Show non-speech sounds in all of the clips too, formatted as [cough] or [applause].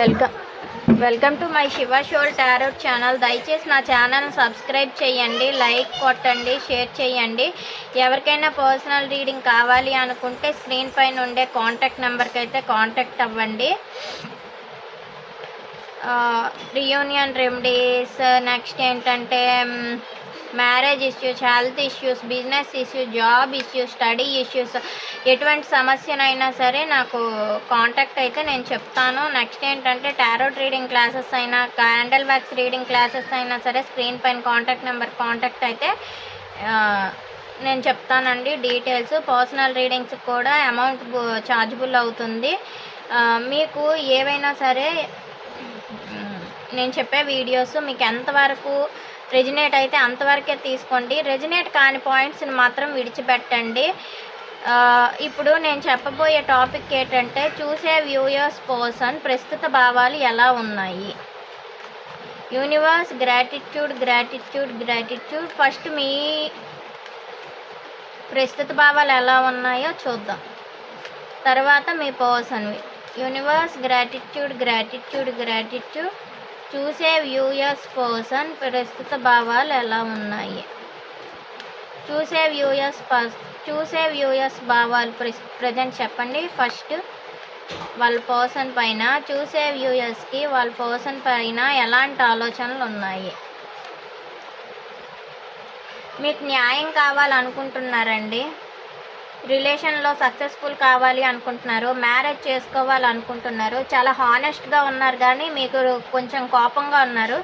Welcome welcome to my Shiva shore tarot channel దయచేసి నా channel subscribe చేయండి like కొట్టండి షేర్ చేయండి ఎవరికైనా పర్సనల్ రీడింగ్ కావాలి అనుకుంటే స్క్రీన్ పైన ఉండే కాంటాక్ట్ నెంబర్కి అయితే కాంటాక్ట్ అవ్వండి రియూనియన్ రెమెడీస్ నెక్స్ట్ ఏంటంటే marriage issues health issues business issues job issues study issues ఎటువంటి సమస్యనైనా సరే నాకు కాంటాక్ట్ అయితే నేను చెప్తాను నెక్స్ట్ ఏంటంటే టారోట్ రీడింగ్ క్లాసెస్ అయినా క్యాండల్ వ్యాక్స్ రీడింగ్ క్లాసెస్ అయినా సరే స్క్రీన్ పైన కాంటాక్ట్ నెంబర్ కాంటాక్ట్ అయితే నేను చెప్తానండి డీటెయిల్స్ పర్సనల్ రీడింగ్స్ కూడా అమౌంట్ ఛార్జబుల్ అవుతుంది మీకు ఏవైనా సరే నేను చెప్పే వీడియోస్ మీకు ఎంతవరకు రెజినేట్ అయితే అంతవరకే తీసుకోండి రెజినేట్ కాని పాయింట్స్ని మాత్రం విడిచిపెట్టండి ఇప్పుడు నేను చెప్పబోయే టాపిక్ ఏంటంటే చూసే వ్యూయర్స్ కోసం ప్రస్తుత భావాలు ఎలా ఉన్నాయి universe gratitude gratitude gratitude first మీ ప్రస్తుత భావాలు ఎలా ఉన్నాయో చూద్దాం తర్వాత మీ పర్సన్వి యూనివర్స్ గ్రాటిట్యూడ్ గ్రాటిట్యూడ్ గ్రాటిట్యూడ్ చూసే వ్యూయర్స్ పర్సన్ ప్రస్తుత భావాలు ఎలా ఉన్నాయి చూసే వ్యూయర్స్ చూసే వ్యూయర్స్ భావాలు ప్రజెంట్ చెప్పండి ఫస్ట్ వాళ్ళ పర్సన్ పైన చూసే వ్యూయర్స్కి వాళ్ళ పర్సన్ పైన ఎలాంటి ఆలోచనలు ఉన్నాయి మీకు న్యాయం కావాలనుకుంటున్నారండి రిలేషన్లో సక్సెస్ఫుల్ కావాలి అనుకుంటున్నారు మ్యారేజ్ చేసుకోవాలనుకుంటున్నారు చాలా హానెస్ట్గా ఉన్నారు కానీ మీకు కొంచెం కోపంగా ఉన్నారు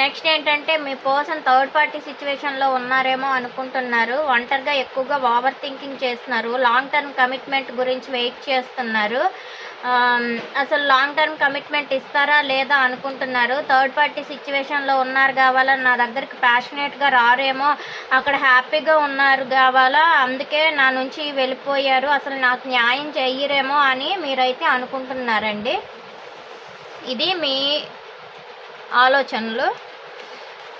నెక్స్ట్ ఏంటంటే మీ పర్సన్ థర్డ్ పార్టీ సిచ్యువేషన్లో ఉన్నారేమో అనుకుంటున్నారు ఒంటరిగా ఎక్కువగా ఓవర్ థింకింగ్ చేస్తున్నారు లాంగ్ టర్మ్ కమిట్మెంట్ గురించి వెయిట్ చేస్తున్నారు అసలు లాంగ్ టర్మ్ కమిట్మెంట్ ఇస్తారా లేదా అనుకుంటున్నారు థర్డ్ పార్టీ సిచ్యువేషన్లో ఉన్నారు కావాలా నా దగ్గరికి ప్యాషనేట్గా రారేమో అక్కడ హ్యాపీగా ఉన్నారు కావాలా అందుకే నా నుంచి వెళ్ళిపోయారు అసలు నాకు న్యాయం చెయ్యరేమో అని మీరైతే అనుకుంటున్నారండి ఇది మీ ఆలోచనలు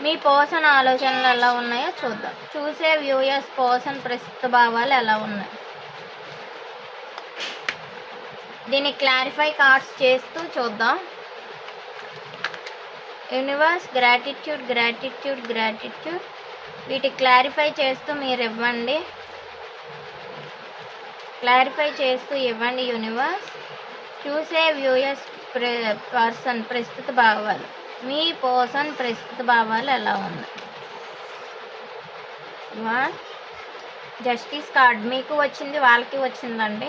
మీ పర్సన్ ఆలోచనలు ఎలా ఉన్నాయో చూద్దాం చూసే వ్యూయర్స్ పర్సన్ ప్రస్తుత భావాలు ఎలా ఉన్నాయి దీన్ని క్లారిఫై కార్డ్స్ చేస్తూ చూద్దాం యూనివర్స్ గ్రాటిట్యూడ్ గ్రాటిట్యూడ్ గ్రాటిట్యూడ్ వీటి క్లారిఫై చేస్తూ మీరు ఇవ్వండి క్లారిఫై చేస్తూ ఇవ్వండి యూనివర్స్ చూసే వ్యూయర్స్ పర్సన్ ప్రస్తుత భావాలు మీ పర్సన్ ప్రస్తుత భావాలు ఎలా ఉంది జస్టిస్ కార్డ్ మీకు వచ్చింది వాళ్ళకి వచ్చిందండి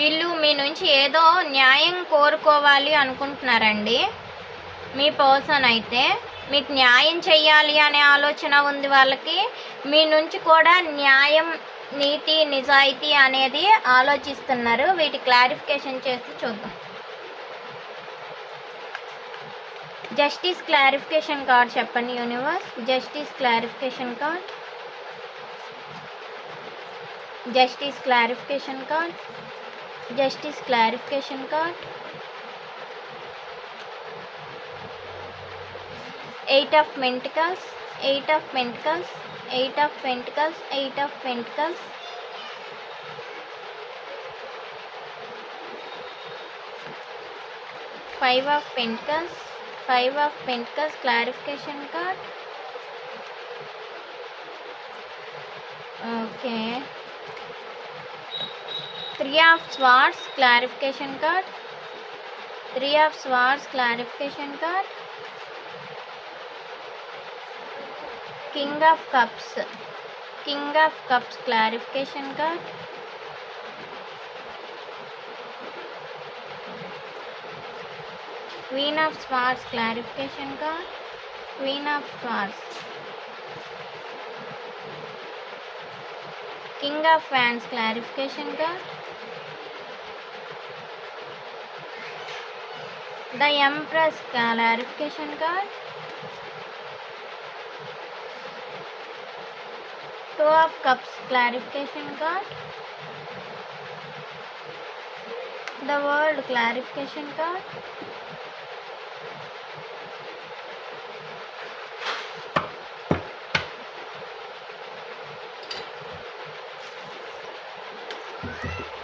వీళ్ళు మీ నుంచి ఏదో న్యాయం కోరుకోవాలి అనుకుంటున్నారండి మీ పర్సన్ అయితే మీకు న్యాయం చెయ్యాలి అనే ఆలోచన ఉంది వాళ్ళకి మీ నుంచి కూడా న్యాయం నీతి నిజాయితీ అనేది ఆలోచిస్తున్నారు వీటి క్లారిఫికేషన్ చేసి చూద్దాం జస్టిస్ క్లారిఫికేషన్ కార్డ్ చెప్పండి universe justice clarification card justice clarification card justice clarification का eight of pentacles eight of pentacles eight of pentacles eight of pentacles five of pentacles five of pentacles clarification card okay three of swords clarification card three of swords clarification card king of cups king of cups clarification card queen of swords clarification का queen of swords king of fans clarification का The M press clarification card. Two of cups clarification card. The word clarification card. Thank you.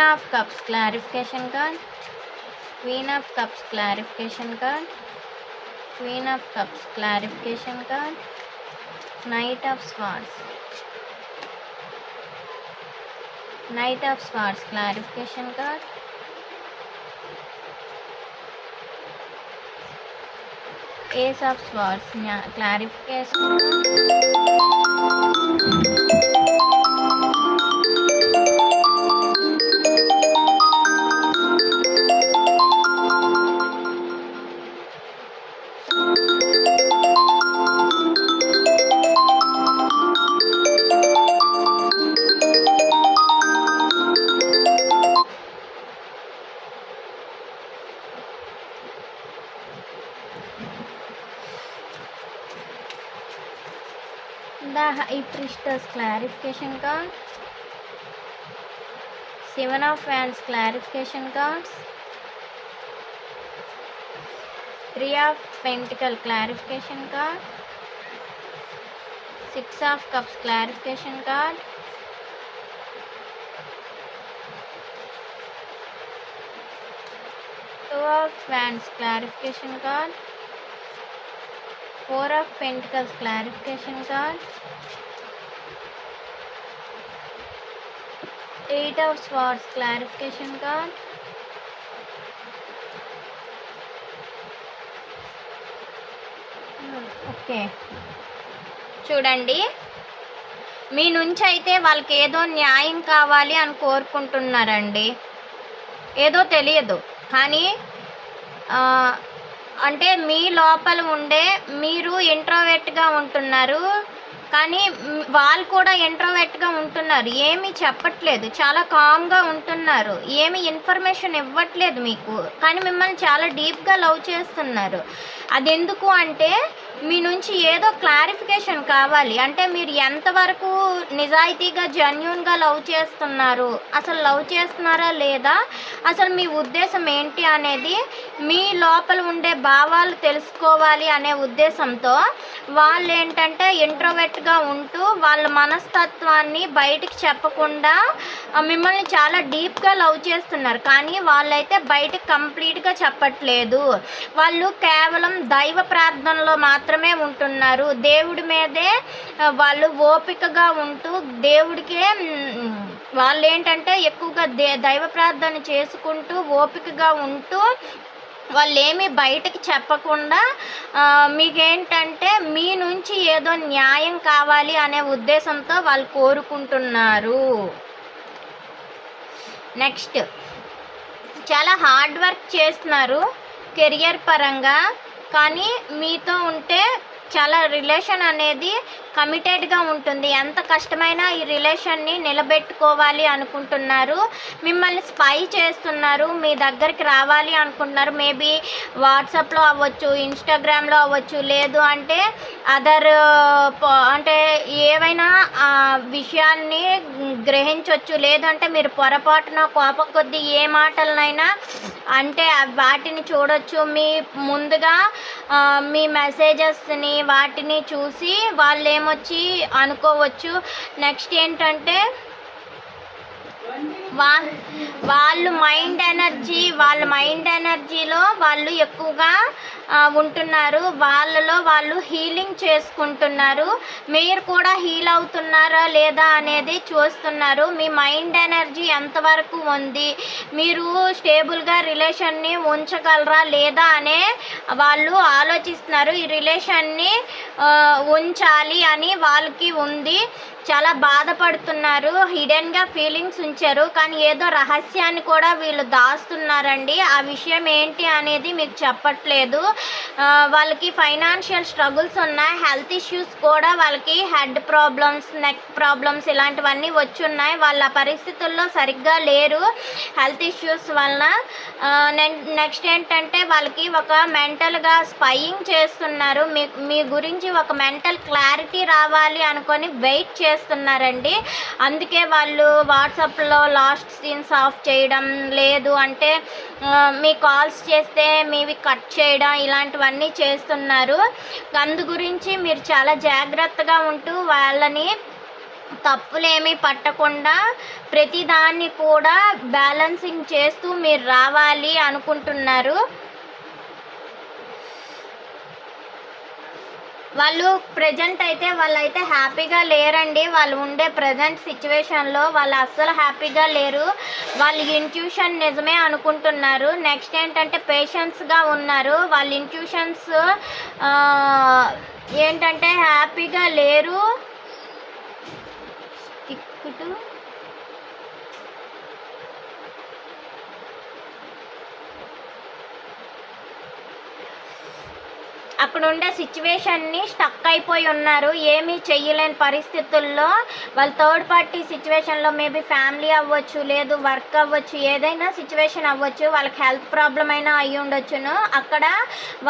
queen of cups clarification card queen of cups clarification card queen of cups clarification card knight of swords knight of swords clarification card ace of swords clarification card clarification cards, 7 of Wands clarification cards, 3 of Pentacle clarification card, 6 of Cups clarification card, 2 of Wands clarification card, 4 of Pentacles clarification card, eight of swords clarification card okay hmm, చూడండి మీ నుంచి అయితే వాళ్ళకి ఏదో న్యాయం కావాలి అని కోరుకుంటున్నారండి ఏదో తెలియదు కానీ అంటే మీ లోపల ఉండే మీరు ఇంట్రోవేట్గా ఉంటున్నారు కానీ వాళ్ళు కూడా ఇంట్రోవెట్గా ఉంటున్నారు ఏమీ చెప్పట్లేదు చాలా కామ్గా ఉంటున్నారు ఏమి ఇన్ఫర్మేషన్ ఇవ్వట్లేదు మీకు కానీ మిమ్మల్ని చాలా డీప్గా లవ్ చేస్తున్నారు అదెందుకు అంటే మీ నుంచి ఏదో క్లారిఫికేషన్ కావాలి అంటే మీరు ఎంతవరకు నిజాయితీగా జెన్యున్గా లవ్ చేస్తున్నారు అసలు లవ్ చేస్తున్నారా లేదా అసలు మీ ఉద్దేశం ఏంటి అనేది మీ లోపల ఉండే భావాలు తెలుసుకోవాలి అనే ఉద్దేశంతో వాళ్ళు ఏంటంటే ఇంట్రోవెట్గా ఉంటూ వాళ్ళ మనస్తత్వాన్ని బయటికి చెప్పకుండా మిమ్మల్ని చాలా డీప్గా లవ్ చేస్తున్నారు కానీ వాళ్ళైతే బయటకు కంప్లీట్గా చెప్పట్లేదు వాళ్ళు కేవలం దైవ ప్రార్థనలో మాత్రం మాత్రమే ఉంటున్నారు దేవుడి మీదే వాళ్ళు ఓపికగా ఉంటూ దేవుడికే వాళ్ళు ఏంటంటే ఎక్కువగా దే దైవ ప్రార్థన చేసుకుంటూ ఓపికగా ఉంటూ వాళ్ళు ఏమీ బయటకి చెప్పకుండా మీకేంటంటే మీ నుంచి ఏదో న్యాయం కావాలి అనే ఉద్దేశంతో వాళ్ళు కోరుకుంటున్నారు నెక్స్ట్ చాలా హార్డ్ వర్క్ చేస్తున్నారు కెరియర్ పరంగా కానీ మీతో ఉంటే చాలా రిలేషన్ అనేది కమిటెడ్గా ఉంటుంది ఎంత కష్టమైనా ఈ రిలేషన్ని నిలబెట్టుకోవాలి అనుకుంటున్నారు మిమ్మల్ని స్పై చేస్తున్నారు మీ దగ్గరికి రావాలి అనుకుంటున్నారు మేబీ వాట్సాప్లో అవ్వచ్చు ఇన్స్టాగ్రామ్లో అవ్వచ్చు లేదు అంటే అదర్ అంటే ఏవైనా విషయాన్ని గ్రహించవచ్చు లేదంటే మీరు పొరపాటున కోపం కొద్దీ ఏ మాటలనైనా అంటే వాటిని చూడొచ్చు మీ ముందుగా మీ మెసేజెస్ని వాటిని చూసి వాళ్ళు ఏమొచ్చి అనుకోవచ్చు నెక్స్ట్ ఏంటంటే వా వాళ్ళు మైండ్ ఎనర్జీ వాళ్ళ మైండ్ ఎనర్జీలో వాళ్ళు ఎక్కువగా ఉంటున్నారు వాళ్ళలో వాళ్ళు హీలింగ్ చేసుకుంటున్నారు మీరు కూడా హీల్ అవుతున్నారా లేదా అనేది చూస్తున్నారు మీ మైండ్ ఎనర్జీ ఎంతవరకు ఉంది మీరు స్టేబుల్గా రిలేషన్ని ఉంచగలరా లేదా అనే వాళ్ళు ఆలోచిస్తున్నారు ఈ రిలేషన్ని ఉంచాలి అని వాళ్ళకి ఉంది చాలా బాధపడుతున్నారు హిడెన్గా ఫీలింగ్స్ ఉంచారు కానీ ఏదో రహస్యాన్ని కూడా వీళ్ళు దాస్తున్నారండి ఆ విషయం ఏంటి అనేది మీకు చెప్పట్లేదు వాళ్ళకి ఫైనాన్షియల్ స్ట్రగుల్స్ ఉన్నాయి హెల్త్ ఇష్యూస్ కూడా వాళ్ళకి హెడ్ ప్రాబ్లమ్స్ నెక్ ప్రాబ్లమ్స్ ఇలాంటివన్నీ వచ్చున్నాయి వాళ్ళ పరిస్థితుల్లో సరిగ్గా లేరు హెల్త్ ఇష్యూస్ వలన నెక్స్ట్ ఏంటంటే వాళ్ళకి ఒక మెంటల్గా స్పయింగ్ చేస్తున్నారు మీ మీ గురించి ఒక మెంటల్ క్లారిటీ రావాలి అనుకొని వెయిట్ చేస్తున్నారండి అందుకే వాళ్ళు వాట్సాప్లో లాస్ట్ సీన్స్ ఆఫ్ చేయడం లేదు అంటే మీ కాల్స్ చేస్తే మీవి కట్ చేయడం ఇలాంటివన్నీ చేస్తున్నారు అందు గురించి మీరు చాలా జాగ్రత్తగా ఉంటూ వాళ్ళని తప్పులేమీ పట్టకుండా ప్రతిదాన్ని కూడా బ్యాలెన్సింగ్ చేస్తూ మీరు రావాలి అనుకుంటున్నారు వాళ్ళు ప్రజెంట్ అయితే వాళ్ళైతే హ్యాపీగా లేరండి వాళ్ళు ఉండే ప్రజెంట్ సిచ్యువేషన్లో వాళ్ళు అస్సలు హ్యాపీగా లేరు వాళ్ళు ఇంట్యూషన్ నిజమే అనుకుంటున్నారు నెక్స్ట్ ఏంటంటే పేషెన్స్గా ఉన్నారు వాళ్ళు ఇంట్యూషన్స్ ఏంటంటే హ్యాపీగా లేరు అక్కడ ఉండే సిచ్యువేషన్ని స్టక్ అయిపోయి ఉన్నారు ఏమీ చెయ్యలేని పరిస్థితుల్లో వాళ్ళు థర్డ్ పార్టీ సిచ్యువేషన్లో మేబీ ఫ్యామిలీ అవ్వచ్చు లేదు వర్క్ అవ్వచ్చు ఏదైనా సిచ్యువేషన్ అవ్వచ్చు వాళ్ళకి హెల్త్ ప్రాబ్లం అయినా అయ్యి ఉండొచ్చును అక్కడ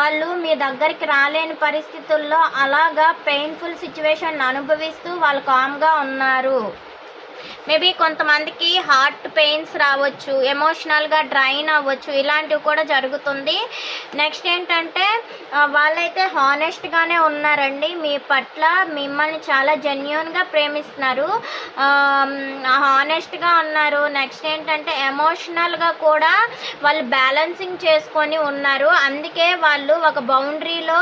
వాళ్ళు మీ దగ్గరికి రాలేని పరిస్థితుల్లో అలాగా పెయిన్ఫుల్ సిచ్యువేషన్ అనుభవిస్తూ వాళ్ళు కామ్గా ఉన్నారు మేబీ కొంతమందికి హార్ట్ పెయిన్స్ రావచ్చు ఎమోషనల్గా డ్రైన్ అవ్వచ్చు ఇలాంటివి కూడా జరుగుతుంది నెక్స్ట్ ఏంటంటే వాళ్ళైతే హానెస్ట్గానే ఉన్నారండి మీ పట్ల మిమ్మల్ని చాలా జెన్యున్గా ప్రేమిస్తున్నారు హానెస్ట్గా ఉన్నారు నెక్స్ట్ ఏంటంటే ఎమోషనల్గా కూడా వాళ్ళు బ్యాలెన్సింగ్ చేసుకొని ఉన్నారు అందుకే వాళ్ళు ఒక బౌండరీలో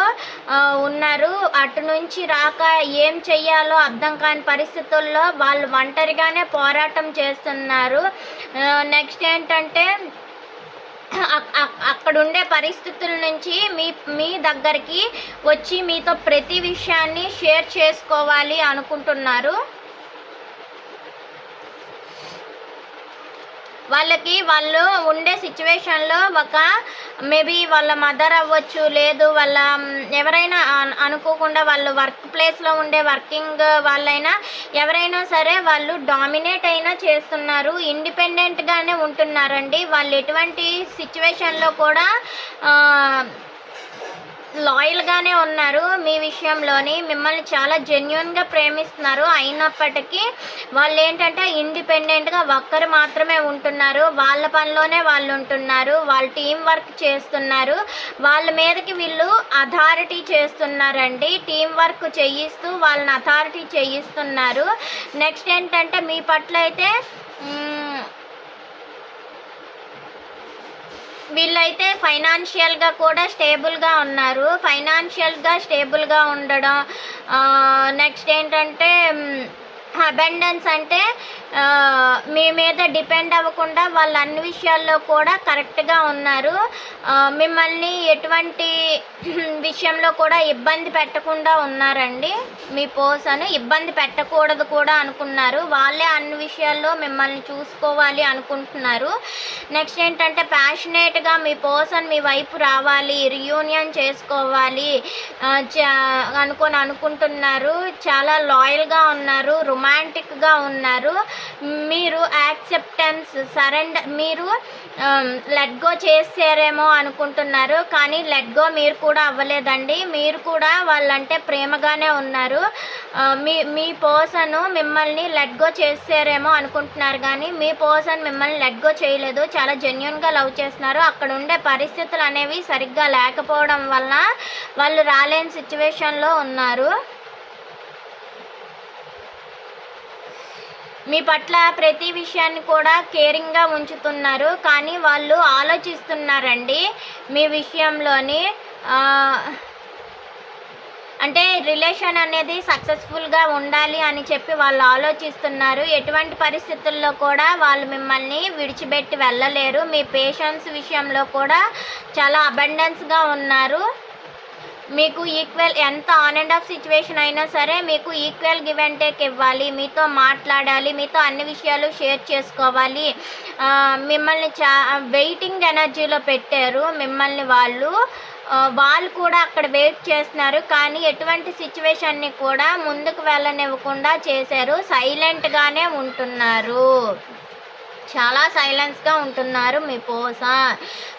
ఉన్నారు అటు నుంచి రాక ఏం చెయ్యాలో అర్థం కాని పరిస్థితుల్లో వాళ్ళు ఒంటరిగా బాగానే పోరాటం చేస్తున్నారు నెక్స్ట్ ఏంటంటే అక్కడ ఉండే పరిస్థితుల నుంచి మీ మీ దగ్గరికి వచ్చి మీతో ప్రతి విషయాన్ని షేర్ చేసుకోవాలి అనుకుంటున్నారు వాళ్ళకి వాళ్ళు ఉండే సిచ్యువేషన్లో ఒక మేబీ వాళ్ళ మదర్ అవ్వచ్చు లేదు వాళ్ళ ఎవరైనా అనుకోకుండా వాళ్ళు వర్క్ ప్లేస్లో ఉండే వర్కింగ్ వాళ్ళైనా ఎవరైనా సరే వాళ్ళు డామినేట్ అయినా చేస్తున్నారు ఇండిపెండెంట్గానే ఉంటున్నారండి వాళ్ళు ఎటువంటి సిచ్యువేషన్లో కూడా లాయల్గానే ఉన్నారు మీ విషయంలోని మిమ్మల్ని చాలా జెన్యున్గా ప్రేమిస్తున్నారు అయినప్పటికీ వాళ్ళు ఏంటంటే ఇండిపెండెంట్గా ఒక్కరు మాత్రమే ఉంటున్నారు వాళ్ళ పనిలోనే వాళ్ళు ఉంటున్నారు వాళ్ళు టీం వర్క్ చేస్తున్నారు వాళ్ళ మీదకి వీళ్ళు అథారిటీ చేస్తున్నారండి టీం వర్క్ చేయిస్తూ వాళ్ళని అథారిటీ చేయిస్తున్నారు నెక్స్ట్ ఏంటంటే మీ పట్ల అయితే వీళ్ళైతే ఫైనాన్షియల్గా కూడా స్టేబుల్గా ఉన్నారు ఫైనాన్షియల్గా స్టేబుల్గా ఉండడం నెక్స్ట్ ఏంటంటే అబెండెన్స్ అంటే మీ మీద డిపెండ్ అవ్వకుండా వాళ్ళు అన్ని విషయాల్లో కూడా కరెక్ట్గా ఉన్నారు మిమ్మల్ని ఎటువంటి [clears throat] విషయంలో కూడా ఇబ్బంది పెట్టకుండా ఉన్నారండి మీ పోసను ఇబ్బంది పెట్టకూడదు కూడా అనుకున్నారు వాళ్ళే అన్ని విషయాల్లో మిమ్మల్ని చూసుకోవాలి అనుకుంటున్నారు నెక్స్ట్ ఏంటంటే ప్యాషనేట్గా మీ పోసన్ మీ వైపు రావాలి రియూనియన్ చేసుకోవాలి అనుకొని అనుకుంటున్నారు చాలా లాయల్గా ఉన్నారు రుమా రొమాంటిక్గా ఉన్నారు మీరు యాక్సెప్టెన్స్ సరెండర్ మీరు లెట్ గో చేసారేమో అనుకుంటున్నారు కానీ లెట్ గో మీరు కూడా అవ్వలేదండి మీరు కూడా వాళ్ళంటే ప్రేమగానే ఉన్నారు మీ మీ పర్సన్ మిమ్మల్ని లెట్ గో చేసారేమో అనుకుంటున్నారు కానీ మీ పర్సన్ మిమ్మల్ని లెట్ గో చేయలేదు చాలా జెన్యున్గా లవ్ చేస్తున్నారు అక్కడ ఉండే పరిస్థితులు అనేవి సరిగ్గా లేకపోవడం వల్ల వాళ్ళు రాలేని సిచ్యువేషన్లో ఉన్నారు మీ పట్ల ప్రతి విషయాన్ని కూడా కేరింగ్గా ఉంచుతున్నారు కానీ వాళ్ళు ఆలోచిస్తున్నారండి మీ విషయంలోని అంటే రిలేషన్ అనేది సక్సెస్ఫుల్గా ఉండాలి అని చెప్పి వాళ్ళు ఆలోచిస్తున్నారు ఎటువంటి పరిస్థితుల్లో కూడా వాళ్ళు మిమ్మల్ని విడిచిపెట్టి వెళ్ళలేరు మీ పేషెన్స్ విషయంలో కూడా చాలా అబండెన్స్గా ఉన్నారు మీకు ఈక్వల్ ఎంత ఆన్ అండ్ ఆఫ్ సిచ్యువేషన్ అయినా సరే మీకు ఈక్వల్ గివ్ అండ్ టేక్ ఇవ్వాలి మీతో మాట్లాడాలి మీతో అన్ని విషయాలు షేర్ చేసుకోవాలి మిమ్మల్ని చా వెయిటింగ్ ఎనర్జీలో పెట్టారు మిమ్మల్ని వాళ్ళు వాళ్ళు కూడా అక్కడ వెయిట్ చేస్తున్నారు కానీ ఎటువంటి సిచ్యువేషన్ని కూడా ముందుకు వెళ్ళనివ్వకుండా చేశారు సైలెంట్గానే ఉంటున్నారు చాలా సైలెన్స్గా ఉంటున్నారు మీ పోసన్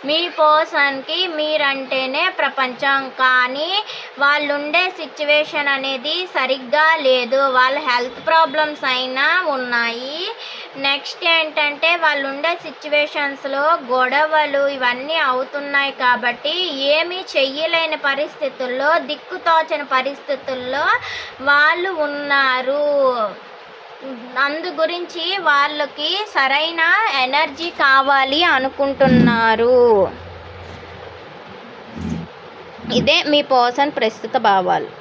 మీ పోసన్కి మీరంటేనే ప్రపంచం కానీ వాళ్ళు ఉండే సిచ్యువేషన్ అనేది సరిగ్గా లేదు వాళ్ళ హెల్త్ ప్రాబ్లమ్స్ అయినా ఉన్నాయి నెక్స్ట్ ఏంటంటే వాళ్ళు ఉండే సిచ్యువేషన్స్లో గొడవలు ఇవన్నీ అవుతున్నాయి కాబట్టి ఏమీ చెయ్యలేని పరిస్థితుల్లో దిక్కుతోచని పరిస్థితుల్లో వాళ్ళు ఉన్నారు అందు గురించి వాళ్ళకి సరైన ఎనర్జీ కావాలి అనుకుంటున్నారు ఇదే మీ పర్సన్ ప్రస్తుత భావాలు